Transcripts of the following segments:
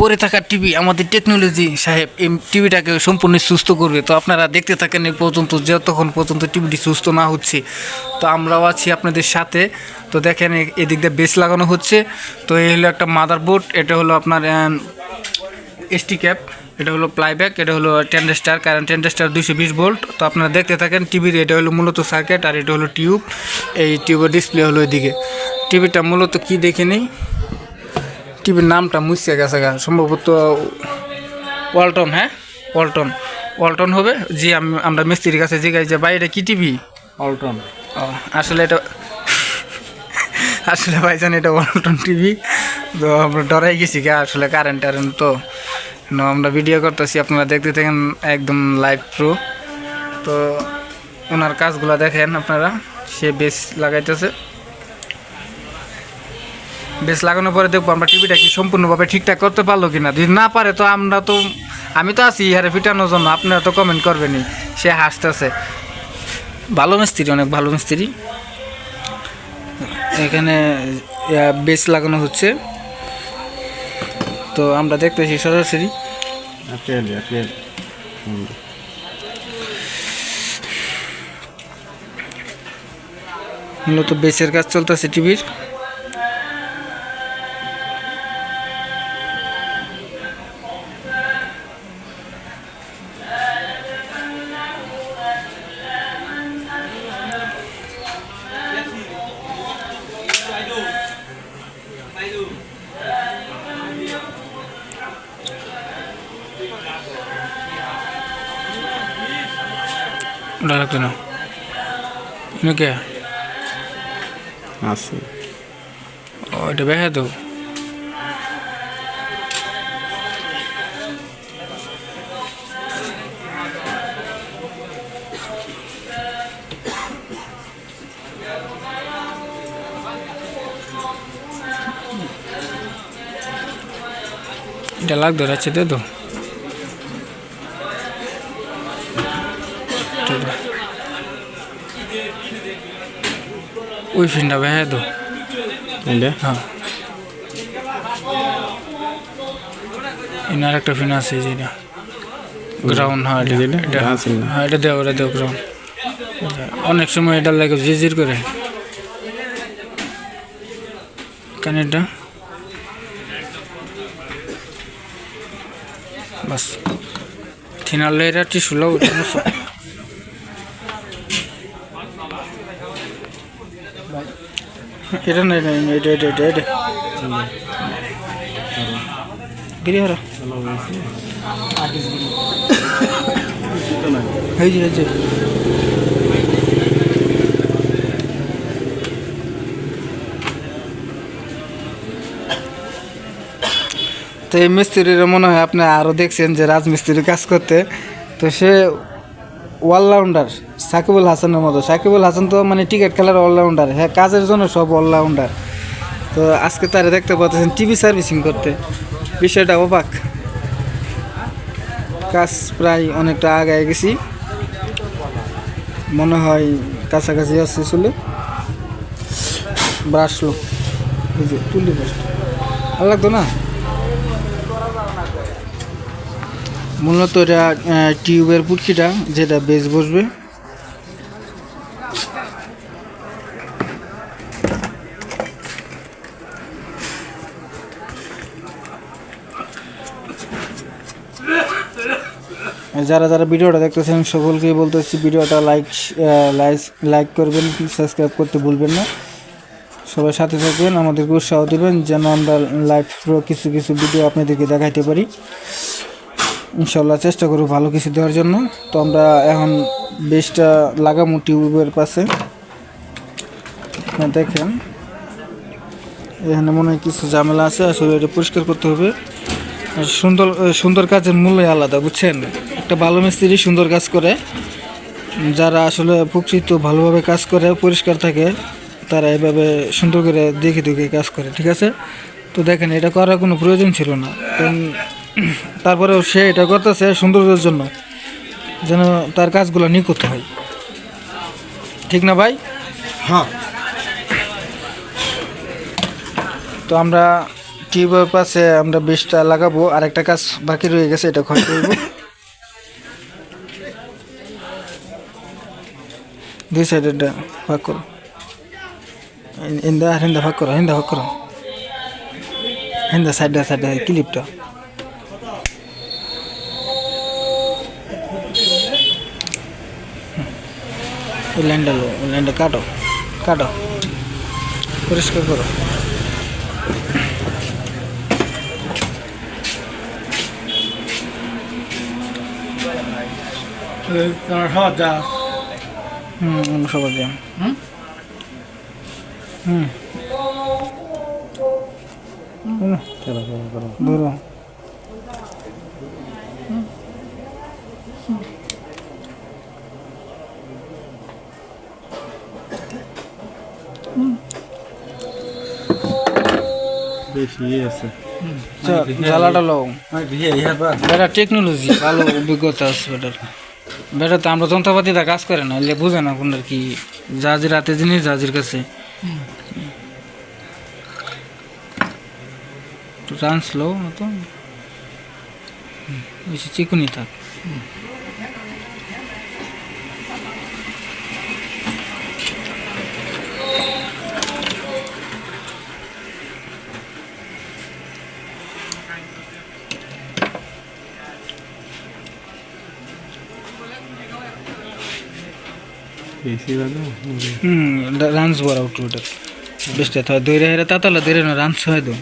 পড়ে থাকা টিভি আমাদের টেকনোলজি সাহেব, এই টিভিটাকে সম্পূর্ণ সুস্থ করবে। তো আপনারা দেখতে থাকেন এই পর্যন্ত, যতক্ষণ পর্যন্ত টিভিটি সুস্থ না হচ্ছে। তো আমরাও আছি আপনাদের সাথে। তো দেখেন এদিক দিয়ে বেস লাগানো হচ্ছে। তো এই হলো একটা মাদার বোর্ড এটা হলো আপনার এসটি ক্যাপ এটা হলো প্লাইব্যাক এটা হলো টেন্ডেস্টার কারণ টেন্ডেস্টার দুশো বিশ ভোল্ট তো আপনারা দেখতে থাকেন টিভির এটা হলো মূলত সার্কিট আর এটা হলো টিউব এই টিউবের ডিসপ্লে হলো এদিকে। টিভিটা মূলত কি দেখে নেই? টিভির নামটা মুছে গেছে গা। সম্ভবত ওয়ালটন হ্যাঁ? ওয়ালটন। ওয়ালটন হবে? জি আমি আমরা মিস্ত্রির কাছে জিজ্ঞাসা যে ভাই এটা কি টিভি? অল্টন ও আসলে এটা আসলে ভাই ভাইজান এটা ওয়ালটন টিভি। তো আমরা ডরাই গেছি কে আসলে কারেন্ট টারেন্ট তো। ন আমরা ভিডিও করতেছি আপনারা দেখতে থাকেন একদম লাইভ প্রো তো ওনার কাজগুলো দেখেন আপনারা সে বেশ লাগাইতেছে। বেশ লাগানোর পরে দেখব আমরা টিভিটা কি সম্পূর্ণভাবে ঠিকঠাক করতে পারল কি না যদি না পারে তো আমরা তো আমি তো আছি ইহারে ফিটানোর জন্য আপনারা তো কমেন্ট করবেনই সে হাসতেছে। ভালো মিস্ত্রি অনেক ভালো মিস্ত্রি। এখানে বেস লাগানো হচ্ছে। তো আমরা দেখতেছি সরাসরি। মূলত বেসের কাজ চলতেছে টিভির। ওটা লাগতো না। কে? আছে। ও এটা বেহে দাও এটা লাগতো রাখছে দে তো। ওই ফিনটা দাও এটা হ্যাঁ। এনার একটা ফিন আছে যেটা গ্রাউন্ড হ্যাঁ এটা? এটা? হ্যাঁ, আছে না। হ্যাঁ এটা দেও এটা দেও গ্রাউন্ড অনেক সময় এটা লাগে জিজির করে। কেন এটা? বাস। থিনার লেরা টিস্যু না এটা এটা এটা এটা। এই তো এই মিস্ত্রির মনে হয় আপনি আরও দেখছেন যে রাজমিস্ত্রির কাজ করতে। তো সে অলরাউন্ডার সাকিবুল হাসানের মতো। সাকিবুল হাসান তো মানে টিকিট খেলার অলরাউন্ডার হ্যাঁ কাজের জন্য সব অলরাউন্ডার তো আজকে তারা দেখতে পাচ্ছেন টিভি সার্ভিসিং করতে। বিষয়টা অবাক। কাজ প্রায় অনেকটা আগায় গেছি। মনে হয় কাছাকাছি আসছে চলে। ব্রাশলো এই যে তুলি ভালো লাগতো না? মূলত এটা টিউবের পুটকিটা যেটা বেশ বসবে। যারা যারা ভিডিওটা দেখতেছেন সকলকেই বলতেছি ভিডিওটা লাইক লাইক করবেন সাবস্ক্রাইব করতে ভুলবেন না। সবাই সাথে থাকবেন আমাদেরকে উৎসাহ দেবেন যেন আমরা লাইভ কিছু কিছু ভিডিও আপনাদেরকে দেখাইতে পারি। ইনশাল্লাহ চেষ্টা করব ভালো কিছু দেওয়ার জন্য। তো আমরা এখন বেশটা লাগামো টিউবের পাশে। হ্যাঁ, দেখেন। এখানে মনে হয় কিছু ঝামেলা আছে আসলে এটা পরিষ্কার করতে হবে। সুন্দর সুন্দর কাজের মূল্যই আলাদা বুঝছেন? একটা ভালো মিস্ত্রি সুন্দর কাজ করে যারা আসলে প্রকৃত ভালোভাবে কাজ করে পরিষ্কার থাকে তারা এভাবে সুন্দর করে দেখে দেখে কাজ করে ঠিক আছে? তো দেখেন এটা করার কোনো প্রয়োজন ছিল না। কারণ তারপরেও সে এটা করতেছে সৌন্দর্যের জন্য যেন তার কাজগুলো নিখুঁত হয়। ঠিক না ভাই? হ্যাঁ। তো আমরা টিউবের পাশে আমরা বিষটা লাগাবো? আর একটা কাজ বাকি রয়ে গেছে, এটা খরচ করব। দুই সাইডেরটা ভাগ করো। ইন্দা হিন্দা ভাগ করো হিন্দা ভাগ করো। হিন্দা সাইডে সাইডে ক্লিপটা লাইনটা লো লাইনটা কাটো কাটো। পরিষ্কার করো। হুম সবার দিন হুম? ধরো। বেশি আছে। জ্বালাটা বেটা টেকনোলজি ভালো অভিজ্ঞতা আছে বেটা, তো আমরা যন্ত্রপাতিটা কাজ করে না এলে বুঝে না আপনার কি জাজির রাতে জিনিস জাজির কাছে। রান স্লো মতো চিকুনি থাক। রানস বড় উঠু ওটা বেশটা থাকে দৈরে হেরে তাতালা দৈরে না রানস হয় তো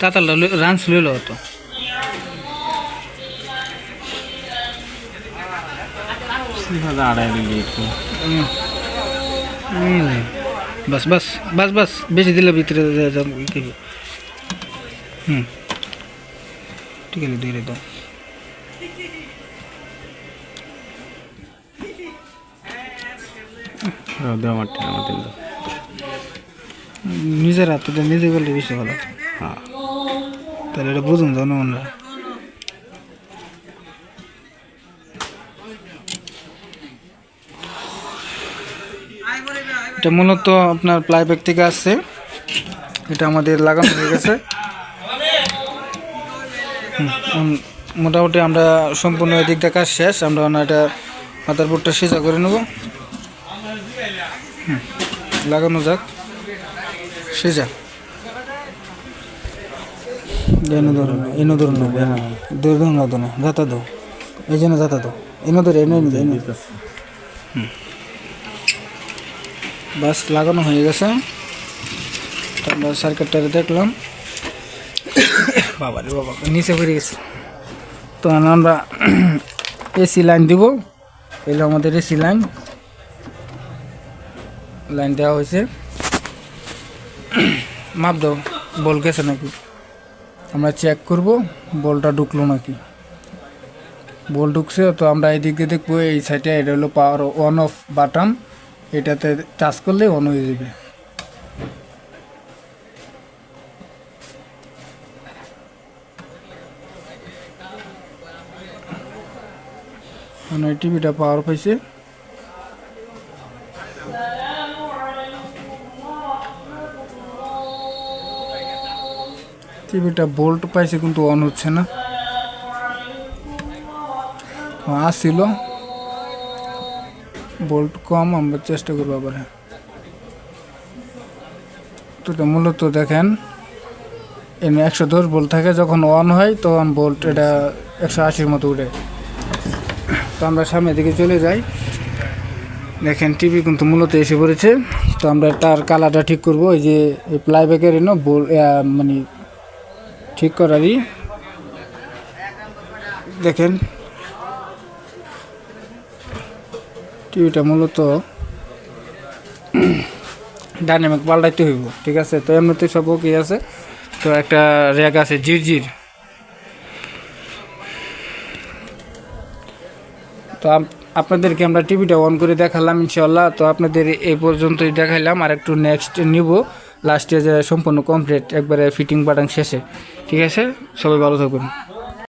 তাতালা রানস লইল তো ভালো আড়াই দিলে একটু হুম। হুম। বাস বাস বাস বাস বেশি দিলে ভিতরে যা- যা- ই করবে। হুম ঠিক আছে দৈরে দাও দেওয়া মাঠে আমাদের দাও। নিজের হাতে নিজে করলে বেশি ভালো। হ্যাঁ। তাহলে এটা বুঝুন জনগণরা এটা মূলত আপনার প্লাইব্যাগ থেকে আসছে। এটা আমাদের লাগানো হয়ে গেছে। মোটামুটি আমরা সম্পূর্ণ এদিকটা কাজ শেষ। আমরা এটা মাথার বোর্ডটা সিজা করে নেব। লাগানো যাক। সিজা। এনে ধরুন এনে ধরুন দূর ধরুন না ধরুন যাতা দো এই জন্য যাতা দো এনে ধরে এনে এনে এনে বাস লাগানো হয়ে গেছে। আমরা সার্কিটটা দেখলাম। বাবা রে বাবা, নিচে পড়ে গেছে। তো আমরা এসি লাইন দিব। এলো আমাদের এসি লাইন। লাইন দেওয়া হয়েছে। মাপ দাও, বল গেছে নাকি? আমরা চেক করব, বলটা ঢুকলো নাকি? বল ঢুকছে, তো আমরা এদিক দিয়ে দেখব, এই সাইডে এটা হলো পাওয়ার অন অফ বাটন এটাতে টাচ করলে অন হয়ে যাবে। মানে টিভিটা পাওয়ার পাইছে। টিভিটা বোল্ট পাইছে কিন্তু অন হচ্ছে না। হ্যাঁ, আসছিল বোল্ট কম আমরা চেষ্টা করব আবার তো এটা মূলত দেখেন এমনি একশো দশ বোল্ট থাকে যখন অন হয় তখন বোল্ট এটা একশো আশির মতো উঠে। তো আমরা সামনের দিকে চলে যাই। দেখেন টিভি কিন্তু মূলত এসে পড়েছে। তো আমরা তার কালারটা ঠিক করব এই যে প্লাইব্যাকের এনে বোল মানে ঠিক করারই দেখেন। টিভিটা মূলত ডাইনামিক পাল্টাইতে হইব, ঠিক আছে? তো এমনিতে সব কি আছে। তো একটা র্যাক আছে জির জির তো আপনাদেরকে আমরা টিভিটা অন করে দেখালাম ইনশাল্লাহ তো আপনাদের এই পর্যন্তই দেখাইলাম। আর একটু নেক্সট নিব। লাস্টে যে সম্পূর্ণ কমপ্লিট একবারে ফিটিং বাটাং শেষে। ঠিক আছে? সবাই ভালো থাকবেন।